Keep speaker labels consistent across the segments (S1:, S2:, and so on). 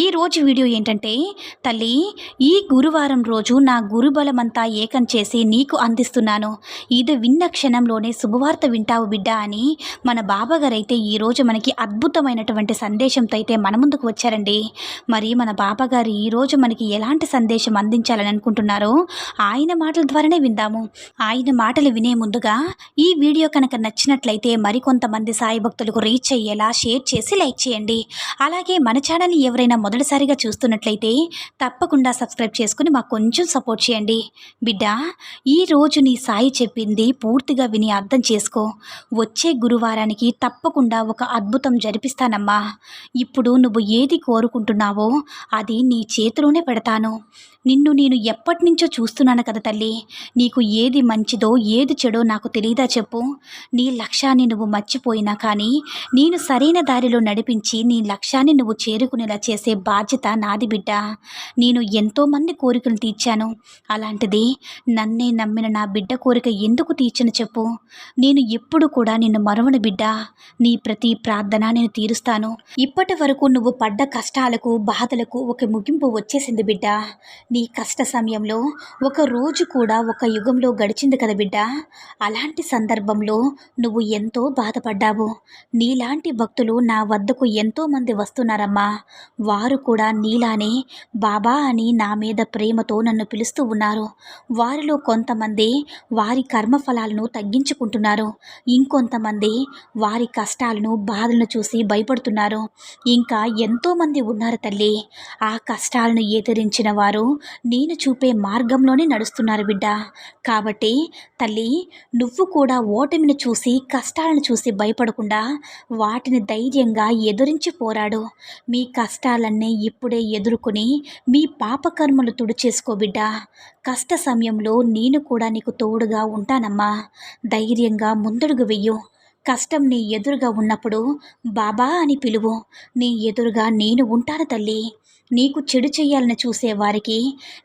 S1: ఈ రోజు వీడియో ఏంటంటే తల్లి ఈ గురువారం రోజు నా గురుబలమంతా ఏకం చేసి నీకు అందిస్తున్నాను. ఇది విన్న క్షణంలోనే శుభవార్త వింటావు బిడ్డ అని మన బాబాగారైతే ఈరోజు మనకి అద్భుతమైనటువంటి సందేశంతో అయితే మన ముందుకు వచ్చారండి. మరి మన బాబాగారు ఈరోజు మనకి ఎలాంటి సందేశం అందించాలని అనుకుంటున్నారో ఆయన మాటల ద్వారానే విందాము. ఆయన మాటలు వినే ముందుగా ఈ వీడియో కనుక నచ్చినట్లయితే మరికొంతమంది సాయి భక్తులకు రీచ్ అయ్యేలా షేర్ చేసి లైక్ చేయండి. అలాగే మన ఛానల్ని ఎవరైనా మొదటిసారిగా చూస్తున్నట్లయితే తప్పకుండా సబ్స్క్రైబ్ చేసుకుని మాకు కొంచెం సపోర్ట్ చేయండి. బిడ్డ ఈ రోజు నీ సాయి చెప్పింది పూర్తిగా విని అర్థం చేసుకో. వచ్చే గురువారానికి తప్పకుండా ఒక అద్భుతం జరిపిస్తానమ్మా. ఇప్పుడు నువ్వు ఏది కోరుకుంటున్నావో అది నీ చేతిలోనే పెడతాను. నిన్ను నేను ఎప్పటి నుంచో చూస్తున్నాను కదా తల్లి. నీకు ఏది మంచిదో ఏది చెడో నాకు తెలియదా చెప్పు. నీ లక్ష్యాన్ని నువ్వు మర్చిపోయినా కానీ నేను సరైన దారిలో నడిపించి నీ లక్ష్యాన్ని నువ్వు చేరుకునేలా చేసే బాధ్యత నాది బిడ్డ. నేను ఎంతోమంది కోరికలు తీర్చాను. అలాంటిది నన్నే నమ్మిన నా బిడ్డ కోరిక ఎందుకు తీర్చను చెప్పు. నేను ఎప్పుడు కూడా నిన్ను మరవను బిడ్డ. నీ ప్రతి ప్రార్థన నేను తీరుస్తాను. ఇప్పటి వరకు నువ్వు పడ్డ కష్టాలకు బాధలకు ఒక ముగింపు వచ్చేసింది బిడ్డ. నీ కష్ట సమయంలో ఒక రోజు కూడా ఒక యుగంలో గడిచింది కదా బిడ్డ. అలాంటి సందర్భంలో నువ్వు ఎంతో బాధపడ్డావు. నీలాంటి భక్తులు నా వద్దకు ఎంతోమంది వస్తున్నారమ్మా. వారు కూడా నీలానే బాబా అని నా మీద ప్రేమతో నన్ను పిలుస్తూ ఉన్నారు. వారిలో కొంతమంది వారి కర్మఫలాలను తగ్గించుకుంటున్నారు. ఇంకొంతమంది వారి కష్టాలను బాధలను చూసి భయపడుతున్నారు. ఇంకా ఎంతోమంది ఉన్నారు తల్లి. ఆ కష్టాలను ఎదిరించిన వారు నేను చూపే మార్గంలోనే నడుస్తున్నారు బిడ్డ. కాబట్టి తల్లి నువ్వు కూడా ఓటమిని చూసి కష్టాలను చూసి భయపడకుండా వాటిని ధైర్యంగా ఎదురించి పోరాడు. మీ కష్టాలన్నీ ఇప్పుడే ఎదుర్కొని మీ పాపకర్మలు తుడిచేసుకో బిడ్డ. కష్ట సమయంలో నేను కూడా నీకు తోడుగా ఉంటానమ్మా. ధైర్యంగా ముందడుగు వెయ్యు. కష్టం నీ ఎదురుగా ఉన్నప్పుడు బాబా అని పిలువు. నీ ఎదురుగా నేను ఉంటాను తల్లి. నీకు చెడు చేయాలని చూసే వారికి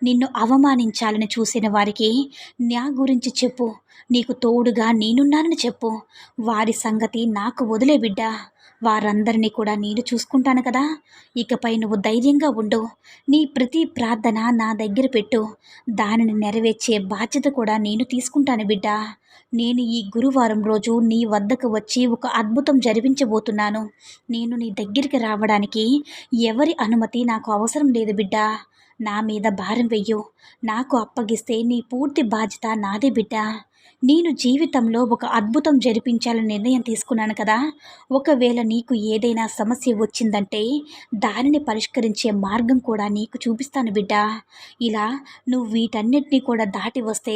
S1: నిన్ను అవమానించాలని చూసిన వారికి నా గురించి చెప్పు. నీకు తోడుగా నేనున్నానని చెప్పు. వారి సంగతి నాకు వదిలే బిడ్డ. వారందరినీ కూడా నేను చూసుకుంటాను కదా. ఇకపై నువ్వు ధైర్యంగా ఉండు. నీ ప్రతి ప్రార్థన నా దగ్గర పెట్టు. దానిని నెరవేర్చే బాధ్యత కూడా నేను తీసుకుంటాను బిడ్డ. నేను ఈ గురువారం రోజు నీ వద్దకు వచ్చి ఒక అద్భుతం జరిపించబోతున్నాను. నేను నీ దగ్గరికి రావడానికి ఎవరి అనుమతి నాకు అవసరం లేదు బిడ్డ. నా మీద భారం వెయ్యు. నాకు అప్పగిస్తే నీ పూర్తి బాధ్యత నాదే బిడ్డ. నేను జీవితంలో ఒక అద్భుతం జరిపించాలని నిర్ణయం తీసుకున్నాను కదా. ఒకవేళ నీకు ఏదైనా సమస్య వచ్చిందంటే దానిని పరిష్కరించే మార్గం కూడా నీకు చూపిస్తాను బిడ్డ. ఇలా నువ్వు వీటన్నిటినీ కూడా దాటి వస్తే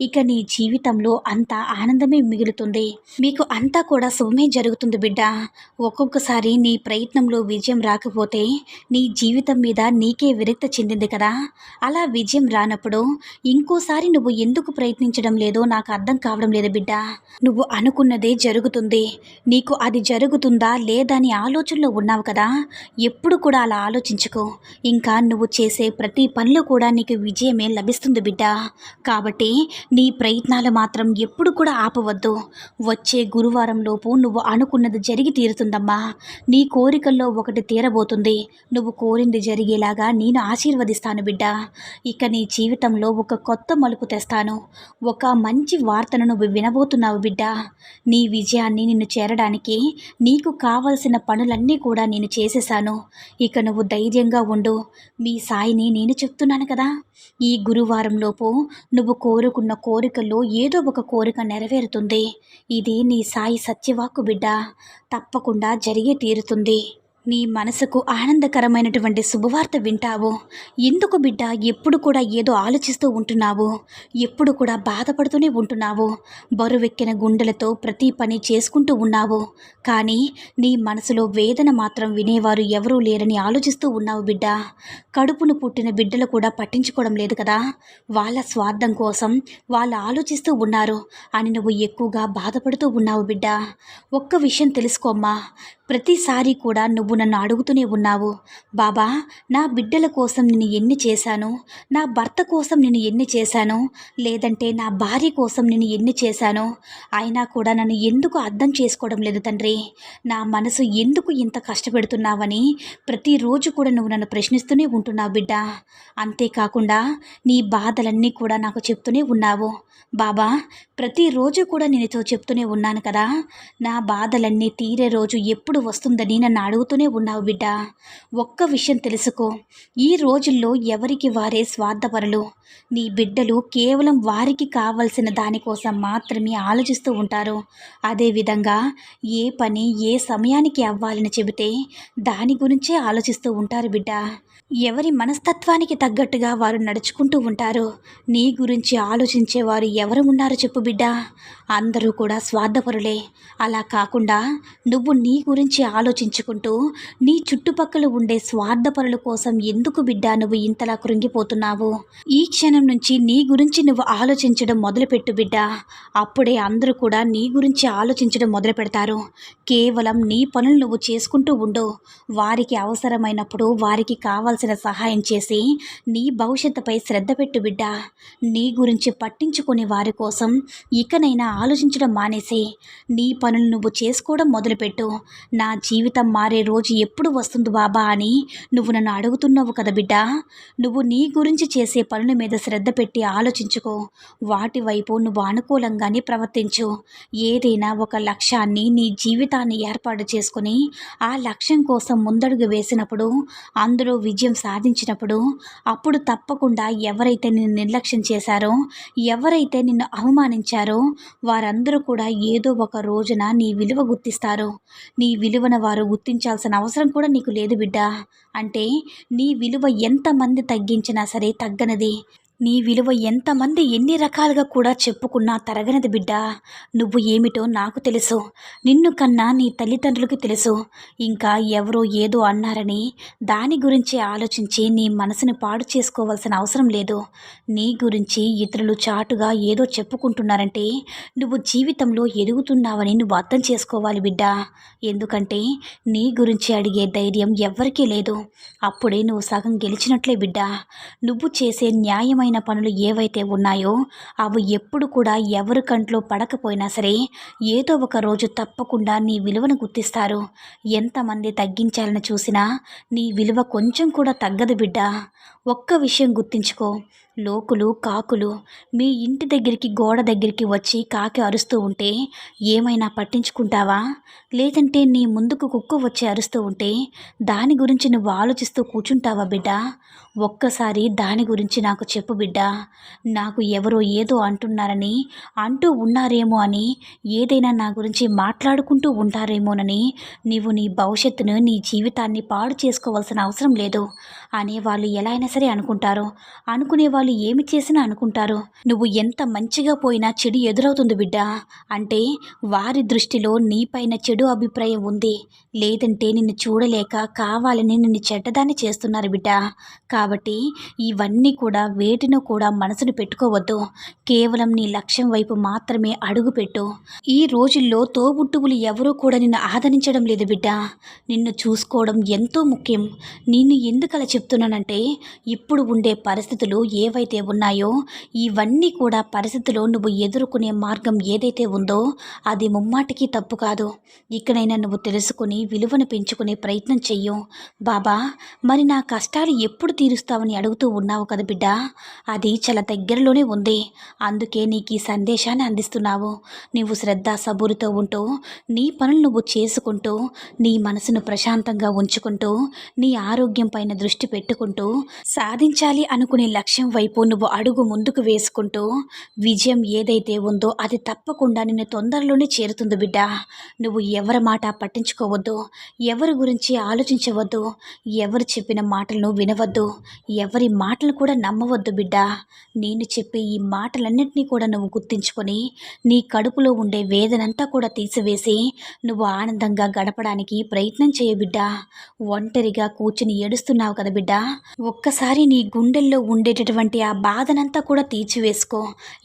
S1: ఇక నీ జీవితంలో అంతా ఆనందమే మిగులుతుంది. మీకు అంతా కూడా శుభమే జరుగుతుంది బిడ్డ. ఒక్కొక్కసారి నీ ప్రయత్నంలో విజయం రాకపోతే నీ జీవితం మీద నీకే విరక్తి చెందింది కదా. అలా విజయం రానప్పుడు ఇంకోసారి నువ్వు ఎందుకు ప్రయత్నించడం లేదో నాకు అర్థం అర్థం కావడం లేదు బిడ్డ. నువ్వు అనుకున్నదే జరుగుతుంది. నీకు అది జరుగుతుందా లేదా అని ఆలోచనలో ఉన్నావు కదా. ఎప్పుడు కూడా అలా ఆలోచించుకో. ఇంకా నువ్వు చేసే ప్రతి పనిలో కూడా నీకు విజయమే లభిస్తుంది బిడ్డ. కాబట్టి నీ ప్రయత్నాలు మాత్రం ఎప్పుడు కూడా ఆపవద్దు. వచ్చే గురువారం లోపు నువ్వు అనుకున్నది జరిగి తీరుతుందమ్మా. నీ కోరికల్లో ఒకటి తీరబోతుంది. నువ్వు కోరింది జరిగేలాగా నేను ఆశీర్వదిస్తాను బిడ్డ. ఇక నీ జీవితంలో ఒక కొత్త మలుపు తెస్తాను. ఒక మంచి వా వార్తను నువ్వు వినబోతున్నావు బిడ్డ. నీ విజయాన్ని నిన్ను చేరడానికి నీకు కావలసిన పనులన్నీ కూడా నేను చేసేశాను. ఇక నువ్వు ధైర్యంగా ఉండు. మీ సాయిని నేను చెప్తున్నాను కదా. ఈ గురువారంలోపు నువ్వు కోరుకున్న కోరికల్లో ఏదో ఒక కోరిక నెరవేరుతుంది. ఇది నీ సాయి సత్యవాకు బిడ్డ. తప్పకుండా జరిగే తీరుతుంది. నీ మనసుకు ఆనందకరమైనటువంటి శుభవార్త వింటావు. ఎందుకు బిడ్డ ఎప్పుడు కూడా ఏదో ఆలోచిస్తూ ఉంటున్నావు. ఎప్పుడు కూడా బాధపడుతూనే ఉంటున్నావు. బరువెక్కిన గుండెలతో ప్రతి పని చేసుకుంటూ ఉన్నావు. కానీ నీ మనసులో వేదన మాత్రం వినేవారు ఎవరూ లేరని ఆలోచిస్తూ ఉన్నావు బిడ్డ. కడుపును పుట్టిన బిడ్డలు కూడా పట్టించుకోవడం లేదు కదా. వాళ్ళ స్వార్థం కోసం వాళ్ళు ఆలోచిస్తూ ఉన్నారు అని నువ్వు ఎక్కువగా బాధపడుతూ ఉన్నావు బిడ్డ. ఒక్క విషయం తెలుసుకోమ్మా. ప్రతిసారి కూడా నువ్వు నన్ను అడుగుతూనే ఉన్నావు. బాబా నా బిడ్డల కోసం నేను ఎన్ని చేశాను? నా భర్త కోసం నేను ఎన్ని చేశాను? లేదంటే నా భార్య కోసం నేను ఎన్ని చేశాను? అయినా కూడా నన్ను ఎందుకు అర్థం చేసుకోవడం లేదు తండ్రి? నా మనసు ఎందుకు ఇంత కష్టపెడుతున్నావని ప్రతిరోజు కూడా నువ్వు నన్ను ప్రశ్నిస్తూనే ఉంటున్నావు బిడ్డ. అంతేకాకుండా నీ బాధలన్నీ కూడా నాకు చెప్తూనే ఉన్నావు. బాబా ప్రతిరోజు కూడా నేనుతో చెప్తూనే ఉన్నాను కదా. నా బాధలన్నీ తీరే రోజు ఎప్పుడు వస్తుందని నన్ను అడుగుతూనే ఉన్నావు బిడ్డ. ఒక్క విషయం తెలుసుకో. ఈ రోజుల్లో ఎవరికి వారే స్వార్థపరులు? నీ బిడ్డలు కేవలం వారికి కావలసిన దానికోసం మాత్రమే ఆలోచిస్తూ ఉంటారు. అదేవిధంగా ఏ పని ఏ సమయానికి అవ్వాలని చెబితే దాని గురించే ఆలోచిస్తూ ఉంటారు బిడ్డ. ఎవరి మనస్తత్వానికి తగ్గట్టుగా వారు నడుచుకుంటూ ఉంటారు. నీ గురించి ఆలోచించేవారు ఎవరు ఉన్నారో చెప్పు బిడ్డ అందరూ కూడా స్వార్థపరులే. అలా కాకుండా నువ్వు నీ గురించి ఆలోచించుకుంటూ నీ చుట్టుపక్కల ఉండే స్వార్థపరుల కోసం ఎందుకు బిడ్డ నువ్వు ఇంతలా కృంగిపోతున్నావు? ఈ క్షణం నుంచి నీ గురించి నువ్వు ఆలోచించడం మొదలుపెట్టు బిడ్డ. అప్పుడే అందరూ కూడా నీ గురించి ఆలోచించడం మొదలు పెడతారు కేవలం నీ పనులు నువ్వు చేసుకుంటూ ఉండు. వారికి అవసరమైనప్పుడు వారికి కావాల్సిన సహాయం చేసి నీ భవిష్యత్తుపై శ్రద్ధ పెట్టు బిడ్డ. నీ గురించి పట్టించుకునే వారి కోసం ఇకనైనా ఆలోచించడం మానేసి. నీ పనులు నువ్వు చేసుకోవడం మొదలుపెట్టు. నా జీవితం మారే రోజు ఎప్పుడు వస్తుంది బాబా అని నువ్వు నన్ను అడుగుతున్నావు కదా బిడ్డ. నువ్వు నీ గురించి చేసే పనుల మీద శ్రద్ధ పెట్టి ఆలోచించుకో. వాటి వైపు నువ్వు అనుకూలంగానే ప్రవర్తించు. ఏదైనా ఒక లక్ష్యాన్ని నీ జీవితాన్ని ఏర్పాటు చేసుకుని ఆ లక్ష్యం కోసం ముందడుగు వేసినప్పుడు అందులో విజయం సాధించినప్పుడు అప్పుడు తప్పకుండా ఎవరైతే నిన్ను నిర్లక్ష్యం చేశారో ఎవరైతే నిన్ను అవమానించారో వారందరూ కూడా ఏదో ఒక రోజున నీ విలువ గుర్తిస్తారు. నీ విలువను వారు గుర్తించాల్సిన అవసరం కూడా నీకు లేదు బిడ్డ. అంటే నీ విలువ ఎంతమంది తగ్గించినా సరే తగ్గనది. నీ విలువ ఎంతమంది ఎన్ని రకాలుగా కూడా చెప్పుకున్నా తరగనది బిడ్డ. నువ్వు ఏమిటో నాకు తెలుసు. నిన్ను కన్నా నీ తల్లిదండ్రులకు తెలుసు. ఇంకా ఎవరో ఏదో అన్నారని దాని గురించి ఆలోచించి నీ మనసుని పాడు చేసుకోవాల్సిన అవసరం లేదు. నీ గురించి ఇతరులు చాటుగా ఏదో చెప్పుకుంటున్నారంటే నువ్వు జీవితంలో ఎదుగుతున్నావని నువ్వు అర్థం చేసుకోవాలి బిడ్డ. ఎందుకంటే నీ గురించి అడిగే ధైర్యం ఎవ్వరికీ లేదు. అప్పుడే నువ్వు సగం గెలిచినట్లే బిడ్డ. నువ్వు చేసే న్యాయమైన ముఖ్యమైన పనులు ఏవైతే ఉన్నాయో అవి ఎప్పుడు కూడా ఎవరి కంట్లో పడకపోయినా సరే ఏదో ఒక రోజు తప్పకుండా నీ విలువను గుర్తిస్తారు. ఎంతమంది తగ్గించాలని చూసినా నీ విలువ కొంచెం కూడా తగ్గదు బిడ్డ. ఒక్క విషయం గుర్తించుకో. లోకులు కాకులు మీ ఇంటి దగ్గరికి గోడ దగ్గరికి వచ్చి కాకి అరుస్తూ ఉంటే ఏమైనా పట్టించుకుంటావా? లేదంటే నీ ముందుకు కుక్క వచ్చి అరుస్తూ ఉంటే దాని గురించి నువ్వు ఆలోచిస్తూ కూర్చుంటావా బిడ్డ? ఒక్కసారి దాని గురించి నాకు చెప్పు బిడ్డ. నాకు ఎవరో ఏదో అంటున్నారని అంటూ ఉన్నారేమో అని ఏదైనా నా గురించి మాట్లాడుకుంటూ ఉంటారేమోనని నీవు నీ భవిష్యత్తును నీ జీవితాన్ని పాడు చేసుకోవాల్సిన అవసరం లేదు. అనేవాళ్ళు ఎలా అయినా సరే అనుకుంటారు? అనుకునే వాళ్ళు ఏమి చేసినా అనుకుంటారు? నువ్వు ఎంత మంచిగా పోయినా చెడు ఎదురవుతుంది బిడ్డ. అంటే వారి దృష్టిలో నీపైన చెడు అభిప్రాయం ఉంది. లేదంటే నిన్ను చూడలేక కావాలని నిన్ను చెడ్డదాన్ని చేస్తున్నారు బిడ్డ. కాబట్టి ఇవన్నీ కూడా వేటినో కూడా మనసును పెట్టుకోవద్దు. కేవలం నీ లక్ష్యం వైపు మాత్రమే అడుగుపెట్టు ఈ రోజుల్లో తోబుట్టువులు ఎవరూ కూడా నిన్ను ఆదరించడం లేదు బిడ్డ. నిన్ను చూసుకోవడం ఎంతో ముఖ్యం. నిన్ను ఎందుకు అలా చెప్తున్నానంటే ఇప్పుడు ఉండే పరిస్థితులు ఏవైతే ఉన్నాయో ఇవన్నీ కూడా పరిస్థితులు నువ్వు ఎదుర్కొనే మార్గం ఏదైతే ఉందో అది ముమ్మాటికి తప్పు కాదు. ఇక్కడైనా నువ్వు తెలుసుకుని విలువను పెంచుకునే ప్రయత్నం చెయ్యు. బాబా మరి నా కష్టాలు ఎప్పుడు తీరుస్తావని అడుగుతూ ఉన్నావు కదా బిడ్డ? అది చాలా దగ్గరలోనే ఉంది. అందుకే నీకు ఈ సందేశాన్ని అందిస్తున్నావు. నువ్వు శ్రద్ధ సబూరితో ఉంటూ నీ పనులు నువ్వు చేసుకుంటూ నీ మనసును ప్రశాంతంగా ఉంచుకుంటూ నీ ఆరోగ్యం పైన దృష్టి పెట్టుకుంటూ సాధించాలి అనుకునే లక్ష్యం వైపు నువ్వు అడుగు ముందుకు వేసుకుంటూ విజయం ఏదైతే ఉందో అది తప్పకుండా నిన్ను తొందరలోనే చేరుతుంది బిడ్డ. నువ్వు ఎవరి మాట పట్టించుకోవద్దు ఎవరి గురించి ఆలోచించవద్దు ఎవరు చెప్పిన మాటలను వినవద్దు ఎవరి మాటలు కూడా నమ్మవద్దు బిడ్డ. నేను చెప్పే ఈ మాటలన్నింటినీ కూడా నువ్వు గుర్తించుకొని నీ కడుపులో ఉండే వేదనంతా కూడా తీసివేసి నువ్వు ఆనందంగా గడపడానికి ప్రయత్నం చేయబిడ్డ ఒంటరిగా కూర్చుని ఏడుస్తున్నావు కదా బిడ్డ. ఒక్కసారి నీ గుండెల్లో ఉండేటటువంటి ఆ బాధనంతా కూడా తీర్చివేసుకో.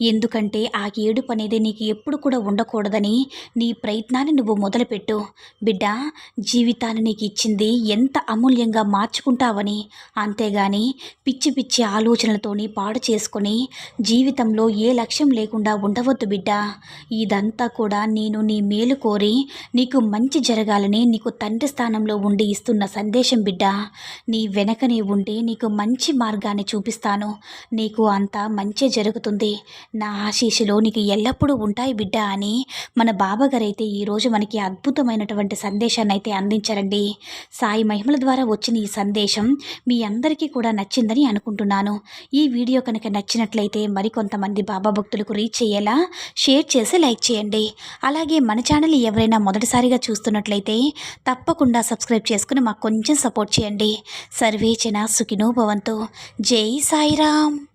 S1: ఎందుకంటే ఆ ఏడుపు అనేది నీకు ఎప్పుడు కూడా ఉండకూడదని నీ ప్రయత్నాన్ని నువ్వు మొదలుపెట్టు. బిడ్డ జీవితాన్ని నీకు ఇచ్చింది ఎంత అమూల్యంగా మార్చుకుంటావని. అంతేగాని పిచ్చి పిచ్చి ఆలోచనలతోని పాడు చేసుకొని జీవితంలో ఏ లక్ష్యం లేకుండా ఉండవద్దు బిడ్డ. ఇదంతా కూడా నేను నీ మేలు కోరి నీకు మంచి జరగాలని నీకు తండ్రి స్థానంలో ఉండి ఇస్తున్న సందేశం బిడ్డ. నీ వెనకనే ఉండి నీకు మంచి మార్గాన్ని చూపిస్తాను. నీకు అంతా మంచి జరుగుతుంది. నా ఆశీస్సులో నీకు ఎల్లప్పుడూ ఉంటాయి బిడ్డ అని మన బాబాగారైతే ఈరోజు మనకి అద్భుతమైనటువంటి సందేశాన్ని అయితే అందించారండి. సాయి మహిమల ద్వారా వచ్చిన ఈ సందేశం మీ అందరికీ కూడా నచ్చిందని అనుకుంటున్నాను. ఈ వీడియో కనుక నచ్చినట్లయితే మరికొంతమంది బాబా భక్తులకు రీచ్ అయ్యేలా షేర్ చేసి లైక్ చేయండి. అలాగే మన ఛానల్ ఎవరైనా మొదటిసారిగా చూస్తున్నట్లయితే తప్పకుండా సబ్స్క్రైబ్ చేసుకుని మాకు కొంచెం సపోర్ట్ చేయండి. సర్వేచన సుఖినో భవంతు జై సాయిరామ్.